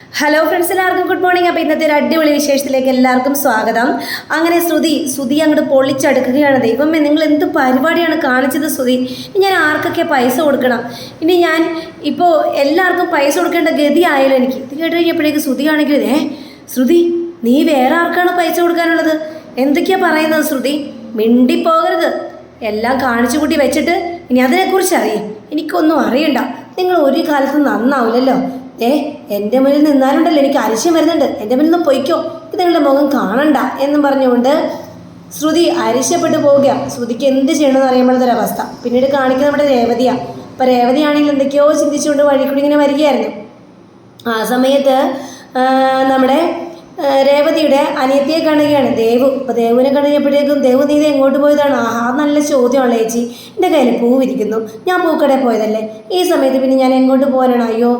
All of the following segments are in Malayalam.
ഹലോ ഫ്രണ്ട്സ് എല്ലാവർക്കും ഗുഡ് മോർണിംഗ് അപ്പോൾ ഇന്നത്തെ ഒരു അടിപൊളി വിശേഷത്തിലേക്ക് എല്ലാവർക്കും സ്വാഗതം. അങ്ങനെ ശ്രുതി ശ്രുതി അങ്ങോട്ട് പൊളിച്ചടുക്കുകയാണ് ദൈവമേ നിങ്ങൾ എന്ത് പരിപാടിയാണ് കാണിച്ചത് ശ്രുതി? ഞാൻ ആർക്കൊക്കെ പൈസ കൊടുക്കണം? ഇനി ഞാൻ ഇപ്പോൾ എല്ലാവർക്കും പൈസ കൊടുക്കേണ്ട ഗതി ആയാലും എനിക്ക്. ഇത് കേട്ട് കഴിഞ്ഞപ്പോഴേക്ക് ശ്രുതി ആണെങ്കിൽ ഏ ശ്രുതി നീ വേറെ ആർക്കാണ് പൈസ കൊടുക്കാനുള്ളത്? എന്തൊക്കെയാണ് പറയുന്നത് ശ്രുതി? മിണ്ടിപ്പോകരുത്. എല്ലാം കാണിച്ചു കൂട്ടി വെച്ചിട്ട് ഇനി അതിനെക്കുറിച്ച് അറിയും. എനിക്കൊന്നും അറിയണ്ട. നിങ്ങൾ ഒരു കാലത്ത് നന്നാവില്ലല്ലോ. ഏ എന്റെ മുന്നിൽ നിന്നാലുണ്ടല്ലോ എനിക്ക് അരിശം വരുന്നുണ്ട്. എന്റെ മുന്നിൽ നിന്ന് പൊയ്ക്കോ. നിങ്ങളുടെ മുഖം കാണണ്ട എന്നും പറഞ്ഞുകൊണ്ട് ശ്രുതി അരിശപ്പെട്ടു പോവുക ശ്രുതിക്ക് എന്ത് ചെയ്യണമെന്ന് അറിയുമ്പോഴത്തൊരവസ്ഥ പിന്നീട് കാണിക്കുന്നത് നമ്മുടെ രേവതിയാണ് അപ്പോൾ രേവതിയാണെങ്കിൽ എന്തൊക്കെയോ ചിന്തിച്ചുകൊണ്ട് വഴി കൂടി ഇങ്ങനെ വരികയായിരുന്നു. ആ സമയത്ത് നമ്മുടെ രേവതിയുടെ അനിയത്തിയെ കാണുകയാണ്. ദേവു. അപ്പോൾ ദേവുവിനെ കഴിഞ്ഞപ്പോഴേക്കും ദേവു നീ എങ്ങോട്ട് പോയതാണ്? ആഹാ നല്ല ചോദ്യമാണ് ചേച്ചി. എന്റെ കയ്യിൽ പൂവിരിക്കുന്നു ഞാൻ പൂക്കടയിൽ പോയതല്ലേ? ഈ സമയത്ത് പിന്നെ ഞാൻ എങ്ങോട്ട് പോകാനാണ്? അയ്യോ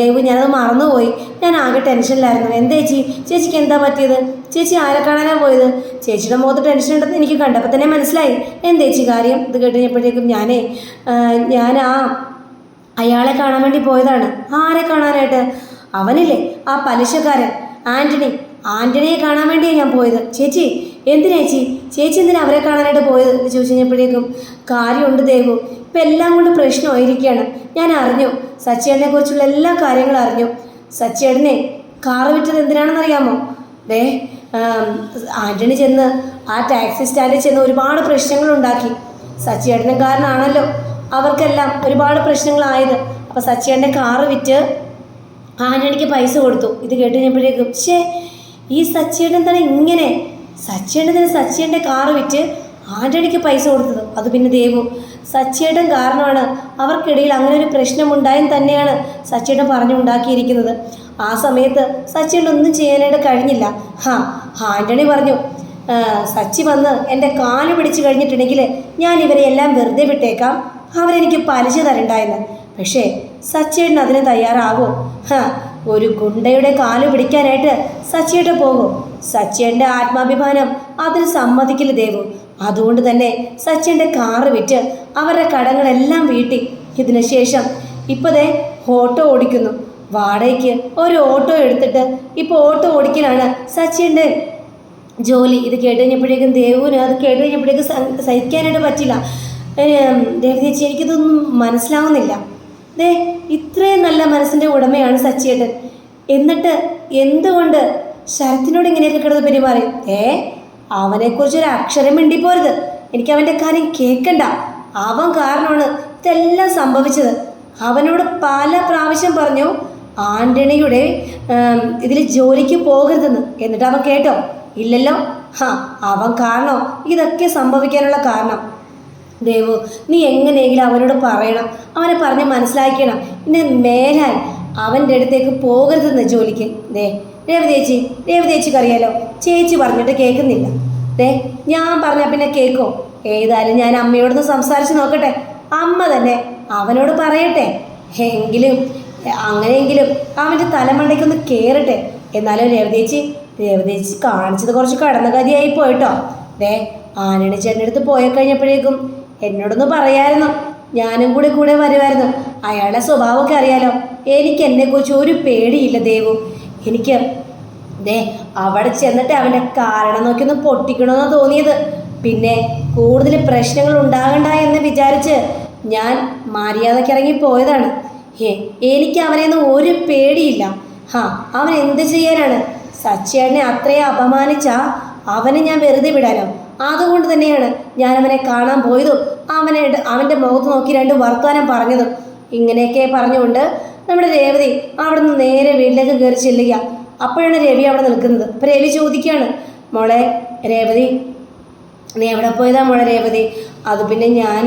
ദേവു ഞാനത് മറന്നുപോയി. ഞാൻ ആകെ ടെൻഷനിലായിരുന്നു. എന്താ ചേച്ചി? ചേച്ചിക്ക് എന്താ പറ്റിയത്? ചേച്ചി ആരെ കാണാനാണ് പോയത്? ചേച്ചിയുടെ മുഖത്ത് ടെൻഷൻ ഉണ്ടെന്ന് എനിക്ക് കണ്ടപ്പോൾ തന്നെ മനസ്സിലായി. എന്താ ചേച്ചി കാര്യം? ഇത് കേട്ടുകഴിഞ്ഞപ്പോഴേക്കും ഞാനേ ഞാൻ ആ അയാളെ കാണാൻ വേണ്ടി പോയതാണ്. ആരെ കാണാനായിട്ട്? അവനില്ലേ ആ പലിശക്കാരൻ. ആന്റണി ആന്റണിയെ കാണാൻ വേണ്ടിയാണ് ഞാൻ പോയത്. ചേച്ചി എന്തിനാ ചേച്ചി? ചേച്ചി എന്തിനാ അവരെ കാണാനായിട്ട് പോയത്? എന്ന് ചോദിച്ചു കഴിഞ്ഞപ്പോഴേക്കും കാര്യമുണ്ട് ദേവു. ഇപ്പം എല്ലാം കൊണ്ട് പ്രശ്നമായിരിക്കുകയാണ്. ഞാൻ അറിഞ്ഞു. സച്ചിയേട്ടനെ കുറിച്ചുള്ള എല്ലാ കാര്യങ്ങളും അറിഞ്ഞു. സച്ചിയേട്ടനെ കാറ് വിറ്റത് എന്തിനാണെന്ന് അറിയാമോ ദേ ആന്റണി ചെന്ന് ആ ടാക്സി സ്റ്റാൻഡിൽ ചെന്ന് ഒരുപാട് പ്രശ്നങ്ങൾ ഉണ്ടാക്കി സച്ചിയേട്ടനും കാരനാണല്ലോ. അവർക്കെല്ലാം ഒരുപാട് പ്രശ്നങ്ങളായത്. അപ്പോൾ സച്ചിയേട്ടന്റെ കാറ് വിറ്റ് ആന്റണിക്ക് പൈസ കൊടുത്തു. ഇത് കേട്ട് കഴിഞ്ഞപ്പോഴേക്കും ഷേ ഈ സച്ചിയേട്ടൻ എന്താണ് ഇങ്ങനെ? സച്ചിയേട്ടൻ തന്നെ സച്ചിയേട്ടന്റെ കാറ് വിറ്റ് ആന്റണിക്ക് പൈസ കൊടുത്തത്? അത് പിന്നെ ദേവു സച്ചിയേട്ടൻ കാരണമാണ് അവർക്കിടയിൽ അങ്ങനെ ഒരു പ്രശ്നം പ്രശ്നമുണ്ടായെന്ന് തന്നെയാണ് സച്ചിയേട്ടൻ പറഞ്ഞുണ്ടാക്കിയിരിക്കുന്നത് ആ സമയത്ത് സച്ചിയേട്ടൻ ഒന്നും ചെയ്യാനായിട്ട് കഴിഞ്ഞില്ല. ഹാ ആന്റണി പറഞ്ഞു സച്ചി വന്ന് എന്റെ കാൽ പിടിച്ചു കഴിഞ്ഞിട്ടുണ്ടെങ്കിൽ ഞാൻ ഇവരെ എല്ലാം വെറുതെ വിട്ടേക്കാം. അവരെനിക്ക് പലിശ തരണ്ടായെന്ന്. പക്ഷേ സച്ചേട്ടൻ അതിന് തയ്യാറാവോ ഹ ഒരു ഗുണ്ടയുടെ കാൽ പിടിക്കാനായിട്ട് സച്ചിയേട്ടൻ പോകും. സച്ചിയേട്ടന്റെ ആത്മാഭിമാനം അതിന് സമ്മതിക്കില്ല ദേവു. അതുകൊണ്ട് തന്നെ സച്ചിന്റെ കാറ് വിറ്റ് അവരുടെ കടങ്ങളെല്ലാം വീട്ടി. ഇതിനുശേഷം ഇപ്പതേ ഓട്ടോ ഓടിക്കുന്നു. വാടകയ്ക്ക് ഒരു ഓട്ടോ എടുത്തിട്ട് ഇപ്പോൾ ഓട്ടോ ഓടിക്കലാണ് സച്ചിന്റെ ജോലി. ഇത് കേട്ട് കഴിഞ്ഞപ്പോഴേക്കും ദേവുവിന് അത് കേട്ട് കഴിഞ്ഞപ്പോഴേക്കും സഹിക്കാനായിട്ട് പറ്റില്ല. ദേവി ചേച്ചി എനിക്കിതൊന്നും മനസ്സിലാവുന്നില്ല. ദേ ഇത്രയും നല്ല മനസ്സിന്റെ ഉടമയാണ് സച്ചിയേട്ടൻ. എന്നിട്ട് എന്തുകൊണ്ട് ശരത്തിനോട് ഇങ്ങനെയൊക്കെ കിടന്ന് പെരുമാറി? ഏ അവനെക്കുറിച്ച് ഒരു അക്ഷരം മിണ്ടിപ്പോരുത്. എനിക്ക് അവന്റെ കാര്യം കേൾക്കണ്ട അവൻ കാരണമാണ് ഇതെല്ലാം സംഭവിച്ചത്. അവനോട് പല പ്രാവശ്യം പറഞ്ഞു ആന്റണിയുടെ ഇതിൽ ജോലിക്ക് പോകരുതെന്ന്. എന്നിട്ട് അവൻ കേട്ടോ ഇല്ലല്ലോ. ഹാ അവൻ കാരണം ഇതൊക്കെ സംഭവിക്കാനുള്ള കാരണം. ദേവു നീ എങ്ങനെയെങ്കിലും അവനോട് പറയണം. അവനെ പറഞ്ഞ് മനസ്സിലാക്കണം പിന്നെ മേലാൽ അവന്റെ അടുത്തേക്ക് പോകരുതെന്ന് ജോലിക്ക്. ദേ രേവതി ചേച്ചി രേവതി ചേച്ചിക്ക് അറിയാലോ? ചേച്ചി പറഞ്ഞിട്ട് കേൾക്കുന്നില്ല. ദേ ഞാൻ പറഞ്ഞാൽ പിന്നെ കേൾക്കോ ഏതായാലും ഞാൻ അമ്മയോടൊന്ന് സംസാരിച്ച് നോക്കട്ടെ. അമ്മ തന്നെ അവനോട് പറയട്ടെ. എങ്കിലും അങ്ങനെയെങ്കിലും അവന്റെ തലമണ്ടയ്ക്കൊന്ന് കയറട്ടെ എന്നാലും രേവതേച്ചി രേവതേച്ചി കാണിച്ചത് കുറച്ച് കടന്ന ഗതിയായി പോയിട്ടോ. ദേ ആനണി അടുത്ത് പോയി കഴിഞ്ഞപ്പോഴേക്കും എന്നോടൊന്ന് പറയായിരുന്നു. ഞാനും കൂടി കൂടെ വരുമായിരുന്നു അയാളുടെ സ്വഭാവമൊക്കെ അറിയാലോ. എനിക്ക് എന്നെക്കുറിച്ച് ഒരു പേടിയില്ല ദേവു. എനിക്ക് ദേ അവിടെ ചെന്നിട്ട് അവന്റെ കാരണം നോക്കി ഒന്ന് പൊട്ടിക്കണമെന്നാണ് തോന്നിയത്. പിന്നെ കൂടുതൽ പ്രശ്നങ്ങൾ ഉണ്ടാകണ്ട എന്ന് വിചാരിച്ച് ഞാൻ മര്യാദയ്ക്ക് ഇറങ്ങി പോയതാണ്. ഏ എനിക്ക് അവനെയൊന്നും ഒരു പേടിയില്ല. ഹാ അവൻ എന്ത് ചെയ്യാനാണ്? സച്ചിയേട്ടനെ അത്രയും അപമാനിച്ചാ അവനെ ഞാൻ വെറുതെ വിടാനോ അതുകൊണ്ട് തന്നെയാണ് ഞാൻ അവനെ കാണാൻ പോയതും അവനെ അവന്റെ മുഖത്ത് നോക്കി രണ്ട് വർത്തമാനം പറഞ്ഞതും. ഇങ്ങനെയൊക്കെ പറഞ്ഞുകൊണ്ട് നമ്മുടെ രേവതി അവിടെ നിന്ന് നേരെ വീട്ടിലേക്ക് കയറി ചെല്ലുക. അപ്പോഴാണ് രവി അവിടെ നിൽക്കുന്നത്. അപ്പം രവി ചോദിക്കുകയാണ് മോളെ രേവതി നീ എവിടെ പോയതാ മോളെ രേവതി? അത് പിന്നെ ഞാൻ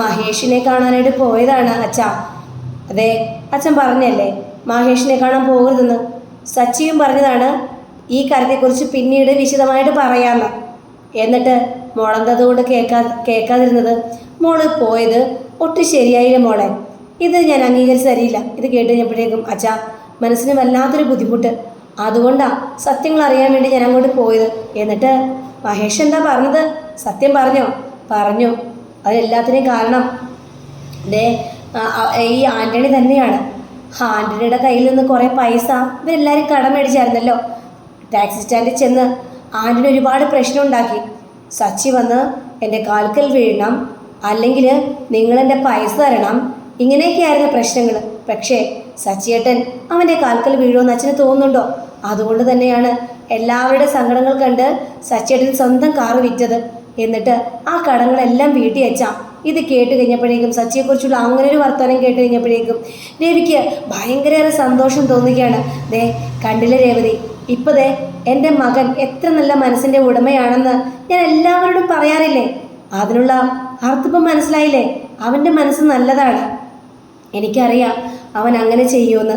മഹേഷിനെ കാണാനായിട്ട് പോയതാണ് അച്ഛ. അതെ അച്ഛൻ പറഞ്ഞല്ലേ മഹേഷിനെ കാണാൻ പോകരുതെന്ന്? സച്ചിയും പറഞ്ഞതാണ് ഈ കാര്യത്തെക്കുറിച്ച് പിന്നീട് വിശദമായിട്ട് പറയാമെന്ന്. എന്നിട്ട് മോളെന്തതുകൊണ്ട് കേൾക്കാ കേൾക്കാതിരുന്നത്? മോൾ പോയത് ഒട്ടും ശരിയായില്ല മോളെ. ഇത് ഞാൻ അംഗീകരിച്ച് തരില്ല ഇത് കേട്ട് കഴിഞ്ഞപ്പോഴേക്കും അച്ഛാ മനസ്സിന് വല്ലാത്തൊരു ബുദ്ധിമുട്ട്. അതുകൊണ്ടാ സത്യങ്ങൾ അറിയാൻ വേണ്ടി ഞാൻ അങ്ങോട്ട് പോയത്. എന്നിട്ട് മഹേഷ് എന്താ പറഞ്ഞത്? സത്യം പറഞ്ഞോ. പറഞ്ഞു. അതിനെല്ലാത്തിനും കാരണം. ദേ ഈ ആന്റണി തന്നെയാണ്. ആന്റണിയുടെ കയ്യിൽ നിന്ന് കുറേ പൈസ ഇവരെല്ലാവരും കടം മേടിച്ചായിരുന്നല്ലോ. ടാക്സി സ്റ്റാൻഡിൽ ചെന്ന് ആന്റണി ഒരുപാട് പ്രശ്നം ഉണ്ടാക്കി സച്ചി വന്ന് എന്റെ കാൽക്കൽ വീഴണം അല്ലെങ്കിൽ നിങ്ങളെന്റെ പൈസ തരണം ഇങ്ങനെയൊക്കെയായിരുന്നു പ്രശ്നങ്ങൾ പക്ഷേ സച്ചിയേട്ടൻ അവന്റെ കാൽക്കൽ വീഴുമെന്ന് അച്ഛന് തോന്നുന്നുണ്ടോ? അതുകൊണ്ട് തന്നെയാണ് എല്ലാവരുടെ സങ്കടങ്ങൾ കണ്ട് സച്ചിയേട്ടൻ സ്വന്തം കാറ് വിറ്റത്. എന്നിട്ട് ആ കടങ്ങളെല്ലാം വീട്ടി വെച്ചാ. ഇത് കേട്ട് കഴിഞ്ഞപ്പോഴേക്കും സച്ചിയെക്കുറിച്ചുള്ള അങ്ങനെ ഒരു വർത്തമാനം കേട്ട് കഴിഞ്ഞപ്പോഴേക്കും രവിക്ക് ഭയങ്കരേറെ സന്തോഷം തോന്നുകയാണ് ദേ കണ്ടില്ല രേവതി? ഇപ്പൊ ദേ എന്റെ മകൻ എത്ര നല്ല മനസ്സിന്റെ ഉടമയാണെന്ന് ഞാൻ എല്ലാവരോടും പറയാറില്ലേ? അതിനുള്ള അർത്ഥപ്പം മനസ്സിലായില്ലേ? അവന്റെ മനസ്സ് നല്ലതാണ്. എനിക്കറിയാം അവൻ അങ്ങനെ ചെയ്യുമെന്ന്.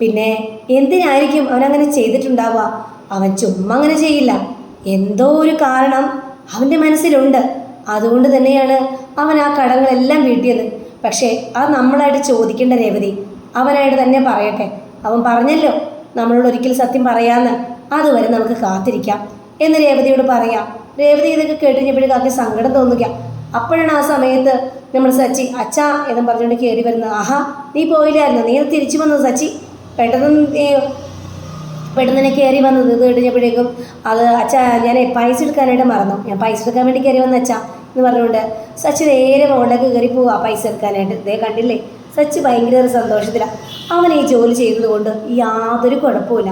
പിന്നെ എന്തിനായിരിക്കും അവൻ അങ്ങനെ ചെയ്തിട്ടുണ്ടാവുക? അവൻ ചുമ്മാ അങ്ങനെ ചെയ്യില്ല. എന്തോ ഒരു കാരണം അവന്റെ മനസ്സിലുണ്ട്. അതുകൊണ്ട് തന്നെയാണ് അവൻ ആ കടങ്ങളെല്ലാം വീട്ടിയത്. പക്ഷേ അത് നമ്മളായിട്ട് ചോദിക്കേണ്ട രേവതി. അവനായിട്ട് തന്നെ പറയട്ടെ. അവൻ പറഞ്ഞല്ലോ. നമ്മളോട് ഒരിക്കൽ സത്യം പറയാമെന്ന് അതുവരെ നമുക്ക് കാത്തിരിക്കാം. എന്ന് രേവതിയോട് പറയാം. രേവതി ഇതൊക്കെ കേട്ടിരിക്കുമ്പോഴേക്കും ആക്കി സങ്കടം തോന്നുക. അപ്പോഴാണ് ആ സമയത്ത് നമ്മൾ സച്ചി അച്ഛാ എന്ന് പറഞ്ഞുകൊണ്ട് കയറി വരുന്നത്. ആഹാ നീ പോയില്ലായിരുന്നു? നീ തിരിച്ചു വന്നത് സച്ചി? പെട്ടെന്ന് പെട്ടെന്ന് തന്നെ കയറി വന്നത് ഇത് കഴിഞ്ഞപ്പോഴേക്കും അത് അച്ഛാ ഞാൻ പൈസ എടുക്കാനായിട്ട് മറന്നു. ഞാൻ പൈസ എടുക്കാൻ വേണ്ടി കയറി വന്ന അച്ഛാ എന്ന് പറഞ്ഞുകൊണ്ട് സച്ചി നേരെ മുകളിലേക്ക് കയറി പോവാ പൈസ എടുക്കാനായിട്ട്. ഇതേ കണ്ടില്ലേ? സച്ചി ഭയങ്കര ഒരു സന്തോഷത്തിലാണ് അവൻ ഈ ജോലി ചെയ്തതുകൊണ്ട് യാതൊരു കുഴപ്പമില്ല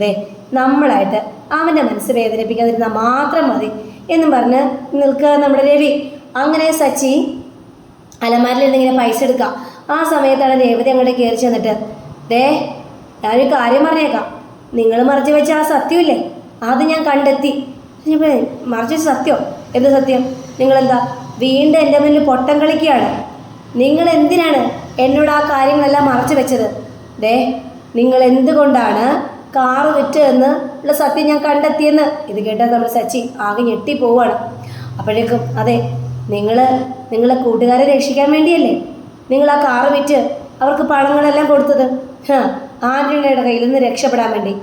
ദേ നമ്മളായിട്ട് അവന്റെ മനസ്സ് വേദനിപ്പിക്കാതിരുന്നാൽ മാത്രം മതി എന്നും പറഞ്ഞ് നിൽക്കുക നമ്മുടെ രവി. അങ്ങനെ സച്ചി അലമാരിൽ എന്തെങ്കിലും പൈസ എടുക്കുക ആ സമയത്താണ് രേവതി അങ്ങോട്ട് കയറി ചെന്നിട്ട് ദേ ഞാനൊരു കാര്യം പറഞ്ഞേക്കാം. നിങ്ങൾ മറച്ചു വെച്ച ആ സത്യമില്ലേ? അത് ഞാൻ കണ്ടെത്തി. മറച്ചു വെച്ച സത്യം? എന്ത് സത്യം? നിങ്ങളെന്താ വീണ്ടും എന്റെ മുന്നിൽ പൊട്ടം കളിക്കുകയാണ്? നിങ്ങൾ എന്തിനാണ് എന്നോട് ആ കാര്യങ്ങളെല്ലാം മറച്ചു വെച്ചത്. ദേ നിങ്ങൾ എന്തുകൊണ്ടാണ് കാറ് വിറ്റതെന്ന് ഉള്ള സത്യം ഞാൻ കണ്ടെത്തിയെന്ന്? ഇത് കേട്ടാൽ നമ്മൾ സച്ചി ആകെ ഞെട്ടി പോവാണ് അപ്പോഴേക്കും അതെ നിങ്ങൾ നിങ്ങളെ കൂട്ടുകാരെ രക്ഷിക്കാൻ വേണ്ടിയല്ലേ നിങ്ങൾ ആ കാറ് വിറ്റ് അവർക്ക് പണങ്ങളെല്ലാം കൊടുത്തത്? ആന്റണിയുടെ കയ്യിൽ നിന്ന് രക്ഷപ്പെടാൻ വേണ്ടി.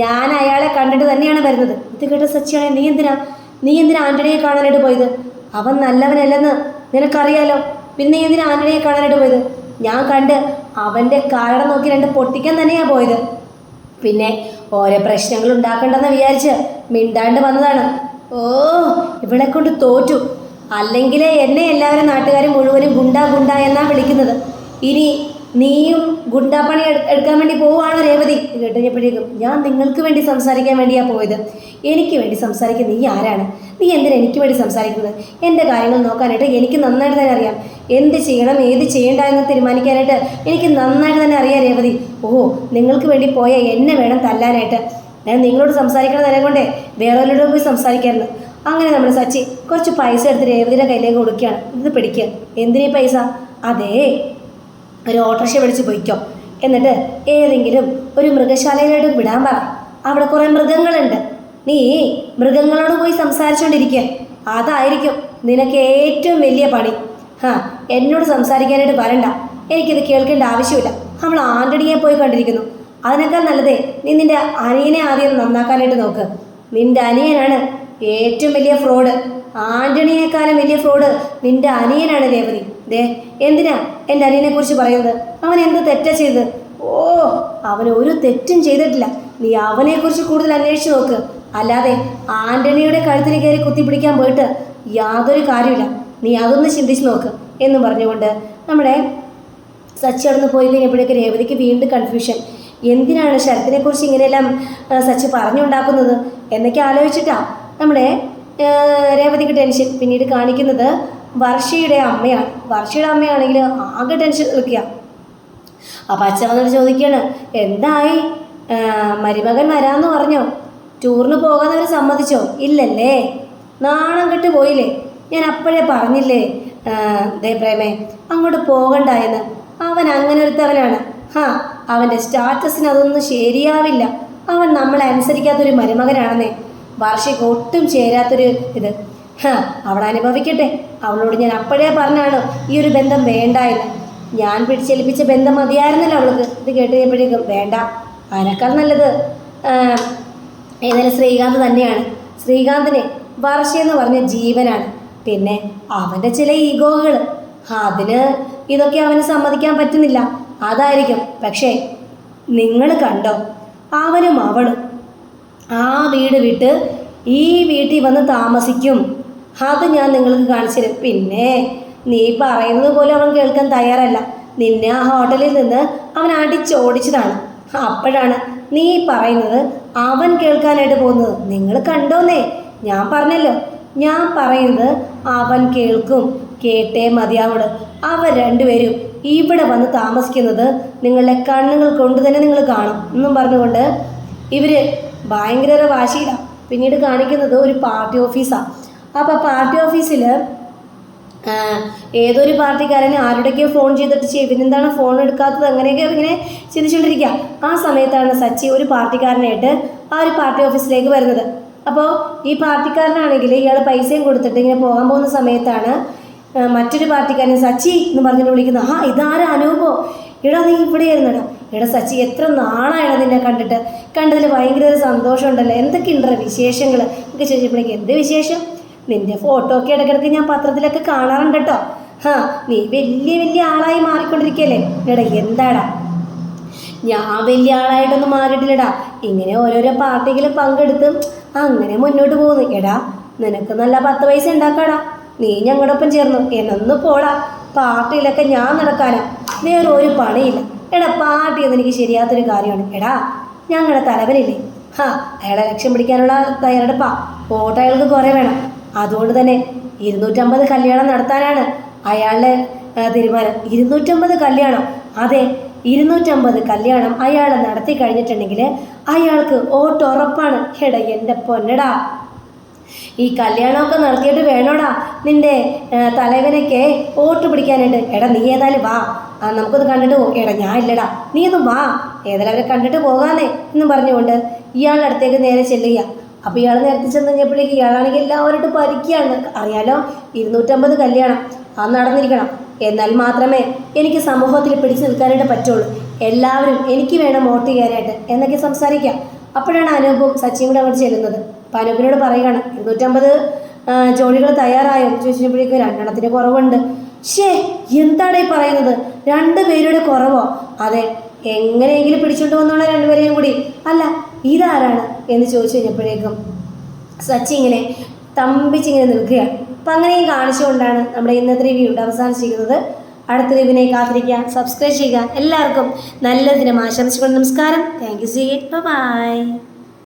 ഞാൻ അയാളെ കണ്ടിട്ട് തന്നെയാണ് വരുന്നത്. ഇത് കേട്ട സച്ചിയാണെ നീ എന്തിനാ? നീ എന്തിനാ ആന്റണിയെ കാണാനായിട്ട് പോയത്? അവൻ നല്ലവനല്ലെന്ന് നിനക്കറിയാലോ? പിന്നെ എന്തിനാ ആന്റണിയെ കാണാനായിട്ട് പോയത്? ഞാൻ കണ്ട് അവന്റെ കാരണം നോക്കി രണ്ട് പൊട്ടിക്കാൻ തന്നെയാണ് പോയത്. പിന്നെ ഓരോ പ്രശ്നങ്ങൾ ഉണ്ടാക്കണ്ടെന്ന് വിചാരിച്ച് മിണ്ടാണ്ട് വന്നതാണ്. ഓ ഇവിടെ കൊണ്ട് തോറ്റു. അല്ലെങ്കിൽ എന്നെ എല്ലാവരും നാട്ടുകാരും മുഴുവനും ഗുണ്ട ഗുണ്ട എന്നാണ് വിളിക്കുന്നത്. ഇനി നീയും ഗുണ്ടാപ്പണി പണി എടുക്കാൻ വേണ്ടി പോവുകയാണോ രേവതി? കേട്ടുകഴിഞ്ഞപ്പോഴേക്കും ഞാൻ നിങ്ങൾക്ക് വേണ്ടി സംസാരിക്കാൻ വേണ്ടിയാണ് പോയത്. എനിക്ക് വേണ്ടി സംസാരിക്കുന്ന നീ ആരാണ്? നീ എന്തിനാണ് എനിക്ക് വേണ്ടി സംസാരിക്കുന്നത്? എന്റെ കാര്യങ്ങൾ നോക്കാനായിട്ട് എനിക്ക് നന്നായിട്ട് തന്നെ അറിയാം. എന്ത് ചെയ്യണം ഏത് ചെയ്യണ്ട എന്ന് തീരുമാനിക്കാനായിട്ട് എനിക്ക് നന്നായിട്ട് തന്നെ അറിയാം രേവതി. ഓ നിങ്ങൾക്ക് വേണ്ടി പോയ എന്നെ വേണം തല്ലാനായിട്ട്. ഞാൻ നിങ്ങളോട് സംസാരിക്കണ നേരം കൊണ്ടേ വേറൊരാളോട് പോയി സംസാരിക്കായിരുന്നു. അങ്ങനെ നമ്മൾ സച്ചി കുറച്ച് പൈസ എടുത്ത് രേവതിയുടെ കയ്യിലേക്ക് കൊടുക്കുകയാണ്. ഇത് പിടിക്കുക എന്തിനീ പൈസ? അതേ ഒരു ഓട്ടോറിക്ഷ വിളിച്ച് പോയിക്കോ. എന്നിട്ട് ഏതെങ്കിലും ഒരു മൃഗശാലയിലോട്ട് വിടാൻ പറ. അവിടെ കുറേ മൃഗങ്ങളുണ്ട്. നീ മൃഗങ്ങളോട് പോയി സംസാരിച്ചുകൊണ്ടിരിക്കുക അതായിരിക്കും നിനക്ക് ഏറ്റവും വലിയ പണി. ഹാ എന്നോട് സംസാരിക്കാനായിട്ട് വരണ്ട. എനിക്കിത് കേൾക്കേണ്ട ആവശ്യമില്ല. നമ്മൾ ആന്റണിയെ പോയി കണ്ടിരിക്കുന്നു. അതിനേക്കാൾ നല്ലതേ നീ നിന്റെ അനിയനെ ആദ്യം നന്നാക്കാനായിട്ട് നോക്ക്. നിന്റെ അനിയനാണ് ഏറ്റവും വലിയ ഫ്രോഡ്. ആന്റണിയേക്കാളും വലിയ ഫ്രോഡ് നിന്റെ അനിയനാണ് രേവതി. ദേ എന്തിനാ എന്റെ അനിയനെ കുറിച്ച് പറയുന്നത്? അവൻ എന്ത് തെറ്റാ ചെയ്തത്? ഓ അവൻ ഒരു തെറ്റും ചെയ്തിട്ടില്ല. നീ അവനെക്കുറിച്ച് കൂടുതൽ അന്വേഷിച്ച് നോക്ക്. അല്ലാതെ ആന്റണിയുടെ കഴുത്തിന് കയറി കുത്തിപ്പിടിക്കാൻ പോയിട്ട് യാതൊരു കാര്യമില്ല നീ അതൊന്ന് ചിന്തിച്ച് നോക്ക് എന്ന് പറഞ്ഞുകൊണ്ട് നമ്മുടെ സച്ചി അവിടെ നിന്ന് പോയി കഴിഞ്ഞപ്പോഴേക്ക് രേവതിക്ക് വീണ്ടും കൺഫ്യൂഷൻ എന്തിനാണ് ശരത്തിനെക്കുറിച്ച് ഇങ്ങനെയെല്ലാം സച്ചി പറഞ്ഞുണ്ടാക്കുന്നത് എന്നൊക്കെ ആലോചിച്ചിട്ടാ നമ്മുടെ രേവതിക്ക് ടെൻഷൻ പിന്നീട് കാണിക്കുന്നത് വർഷയുടെ അമ്മയാണ്. വർഷയുടെ അമ്മയാണെങ്കിൽ ആകെ ടെൻഷൻ നിൽക്കുക. അപ്പം അച്ഛൻ വന്നിട്ട് ചോദിക്കുകയാണ് എന്തായി? മരുമകൻ വരാമെന്ന് പറഞ്ഞോ? ടൂറിന് പോകാൻ അവർ സമ്മതിച്ചോ? ഇല്ലല്ലേ? നാണം കെട്ട് പോയില്ലേ? ഞാൻ അപ്പോഴേ പറഞ്ഞില്ലേ ആ, ദേ പ്രേമേ അങ്ങോട്ട് പോകണ്ടായെന്ന്. അവൻ അങ്ങനെ ഒരുത്തവനാണ് ഹാ അവന്റെ സ്റ്റാറ്റസിന് അതൊന്നും ശരിയാവില്ല. അവൻ നമ്മളെ അനുസരിക്കാത്തൊരു മരുമകനാണെന്നേ. വാർഷിക ഒട്ടും ചേരാത്തൊരു ഇത്. ഹാ അവളെ അനുഭവിക്കട്ടെ. അവളോട് ഞാൻ അപ്പോഴേ പറഞ്ഞാണ് ഈ ഒരു ബന്ധം വേണ്ട എന്ന് ഞാൻ പിടിച്ചേൽപ്പിച്ച ബന്ധം മതിയായിരുന്നല്ലോ അവൾക്ക്. ഇത് കേട്ട് കഴിഞ്ഞപ്പോഴേക്കും വേണ്ട അതിനേക്കാൾ നല്ലത്. ഏതായാലും ശ്രീകാന്ത് തന്നെയാണ്. ശ്രീകാന്തിനെ വർഷ എന്ന് പറഞ്ഞ ജീവനാണ്. പിന്നെ അവന്റെ ചില ഈഗോകൾ അതിന് ഇതൊക്കെ അവന് സമ്മതിക്കാൻ പറ്റുന്നില്ല. അതായിരിക്കും. പക്ഷേ നിങ്ങൾ കണ്ടോ? അവനും അവളും ആ വീട് വിട്ട് ഈ വീട്ടിൽ വന്ന് താമസിക്കും. അത് ഞാൻ നിങ്ങൾക്ക് കാണിച്ചു തരും. പിന്നെ നീ പറയുന്നത് പോലും അവൻ കേൾക്കാൻ തയ്യാറല്ല. നിന്നെ ആ ഹോട്ടലിൽ നിന്ന് അവൻ അടിച്ചോടിച്ചതാണ്. അപ്പോഴാണ് നീ പറയുന്നത് അവൻ കേൾക്കാനായിട്ട് പോകുന്നത്. നിങ്ങൾ കണ്ടോന്നേ? ഞാൻ പറഞ്ഞല്ലോ. ഞാൻ പറയുന്നത് അവൻ കേൾക്കും. കേട്ടേ മതിയാവുള്ളൂ അവർ രണ്ടുപേരും ഇവിടെ വന്ന് താമസിക്കുന്നത് നിങ്ങളുടെ കണ്ണുകൾ കൊണ്ട് തന്നെ നിങ്ങൾ കാണും എന്നും പറഞ്ഞുകൊണ്ട് ഇവർ ഭയങ്കര വാശിയിലാണ് പിന്നീട് കാണിക്കുന്നത് ഒരു പാർട്ടി ഓഫീസാണ് അപ്പോൾ പാർട്ടി ഓഫീസിൽ ഏതൊരു പാർട്ടിക്കാരന് ആരുടെയൊക്കെയോ ഫോൺ ചെയ്തിട്ട് ചെയ്യും. ഫോൺ എടുക്കാത്തത്? അങ്ങനെയൊക്കെ ഇങ്ങനെ ചിന്തിച്ചുകൊണ്ടിരിക്കുക ആ സമയത്താണ് സച്ചി ഒരു പാർട്ടിക്കാരനായിട്ട് ആ ഒരു പാർട്ടി ഓഫീസിലേക്ക് വരുന്നത്. അപ്പോൾ ഈ പാർട്ടിക്കാരനാണെങ്കിൽ ഇയാൾ പൈസയും കൊടുത്തിട്ട് ഇങ്ങനെ പോകാൻ പോകുന്ന സമയത്താണ് മറ്റൊരു പാർട്ടിക്കാരൻ സച്ചി എന്ന് പറഞ്ഞിട്ട് വിളിക്കുന്നത്. ആ ഇതാരാ അനൂപോ? എടാ നീ ഇവിടെ ആയിരുന്നടാ എടാ സച്ചി എത്ര നാളാണ് നിന്നെ കണ്ടിട്ട്. കണ്ടതിൽ ഭയങ്കര സന്തോഷമുണ്ടല്ലോ. എന്തൊക്കെയുണ്ടോ വിശേഷങ്ങൾ ഒക്കെ ചോദിച്ചപ്പോഴേക്ക് എന്ത് വിശേഷം? നിന്റെ ഫോട്ടോ ഒക്കെ ഇടയ്ക്കിടയ്ക്ക് ഞാൻ പത്രത്തിലൊക്കെ കാണാറുണ്ട് കേട്ടോ ഹാ നീ വലിയ വലിയ ആളായി മാറിക്കൊണ്ടിരിക്കുകയല്ലേ എടാ എന്താടാ? ഞാൻ വലിയ ആളായിട്ടൊന്നും മാറിയിട്ടില്ലടാ. ഇങ്ങനെ ഓരോരോ പാർട്ടിയിൽ പങ്കെടുത്ത് അങ്ങനെ മുന്നോട്ട് പോകുന്നു. എടാ നിനക്ക് നല്ല പത്ത് പൈസ ഉണ്ടാക്കാടാ. നീ ഞങ്ങളുടെ ഒപ്പം ചേർന്നു. എന്നൊന്ന് പോടാ. പാർട്ടിയിലൊക്കെ ഞാൻ നടക്കാനാ. വേറെ ഒരു പണിയില്ല. എടാ പാർട്ടി എന്ന് എനിക്ക് ശരിയാത്തൊരു കാര്യമാണ്. എടാ ഞങ്ങളുടെ തലവനില്ലേ? ഹാ അയാളെ ലക്ഷ്യം പിടിക്കാനുള്ള തയ്യാറെടുപ്പാ. വോട്ട് അയാൾക്ക് കുറേ വേണം. അതുകൊണ്ട് തന്നെ ഇരുന്നൂറ്റമ്പത് കല്യാണം നടത്താനാണ് അയാളുടെ തീരുമാനം. ഇരുന്നൂറ്റമ്പത് കല്യാണം. അതെ ഇരുന്നൂറ്റമ്പത് കല്യാണം അയാൾ നടത്തി കഴിഞ്ഞിട്ടുണ്ടെങ്കിൽ അയാൾക്ക് വോട്ട് ഉറപ്പാണ്. എടാ എന്റെ പൊന്നടാ. ഈ കല്യാണമൊക്കെ നടത്തിയിട്ട് വേണോടാ. നിന്റെ തലവനൊക്കെ ഓട്ട് പിടിക്കാനായിട്ട് എടാ നീ ഏതായാലും വാ. ആ, നമുക്കൊന്ന് കണ്ടിട്ട് പോകും എടാ ഞാൻ ഇല്ലടാ. നീ വാ. ഏതായാലും അവരെ കണ്ടിട്ട് പോകാന്നേ എന്ന് പറഞ്ഞുകൊണ്ട് ഇയാളുടെ അടുത്തേക്ക് നേരെ ചെല്ലുക. അപ്പോൾ ഇയാൾ നേരത്തെ ചെന്ന് കഴിഞ്ഞപ്പോഴേക്ക് ഇയാളാണെങ്കിൽ എല്ലാവരോട്ട് പരിക്കുകയാണ് അറിയാലോ ഇരുന്നൂറ്റമ്പത് കല്യാണം. അത് നടന്നിരിക്കണം. എന്നാൽ മാത്രമേ എനിക്ക് സമൂഹത്തിൽ പിടിച്ചു നിൽക്കാനായിട്ട് പറ്റുള്ളൂ. എല്ലാവരും എനിക്ക് വേണം വോട്ട് ചെയ്യാനായിട്ട് എന്നൊക്കെ സംസാരിക്കാം. അപ്പോഴാണ് അനൂപും സച്ചിയും കൂടെ അങ്ങോട്ട് ചെല്ലുന്നത്. അപ്പോൾ അനൂപിനോട് പറയുകയാണ് ഇരുന്നൂറ്റമ്പത് ജോലികൾ തയ്യാറായോ? ചോദിച്ചപ്പോഴേക്കും രണ്ടെണ്ണത്തിന് കുറവുണ്ട്. ഷേ എന്താണ് ഈ പറയുന്നത്? രണ്ട് പേരുടെ കുറവോ? അതെ എങ്ങനെയെങ്കിലും പിടിച്ചുകൊണ്ട് വന്നോളാം രണ്ടുപേരെയും കൂടി. അല്ല ഇതാരാണ്? എന്ന് ചോദിച്ചു കഴിഞ്ഞപ്പോഴേക്കും സച്ചി ഇങ്ങനെ തമ്പിച്ചിങ്ങനെ നിൽക്കുകയാണ്. അപ്പം അങ്ങനെയും കാണിച്ചുകൊണ്ടാണ് നമ്മുടെ ഇന്നത്തെ റിവ്യൂ ഇവിടെ അവസാനിച്ചിരിക്കുന്നത്. അടുത്ത റിവ്യൂവിനെ കാത്തിരിക്കുക സബ്സ്ക്രൈബ് ചെയ്യുക. എല്ലാവർക്കും നല്ല ദിനം ആശംസിച്ചുകൊണ്ട് നമസ്കാരം. Thank you C by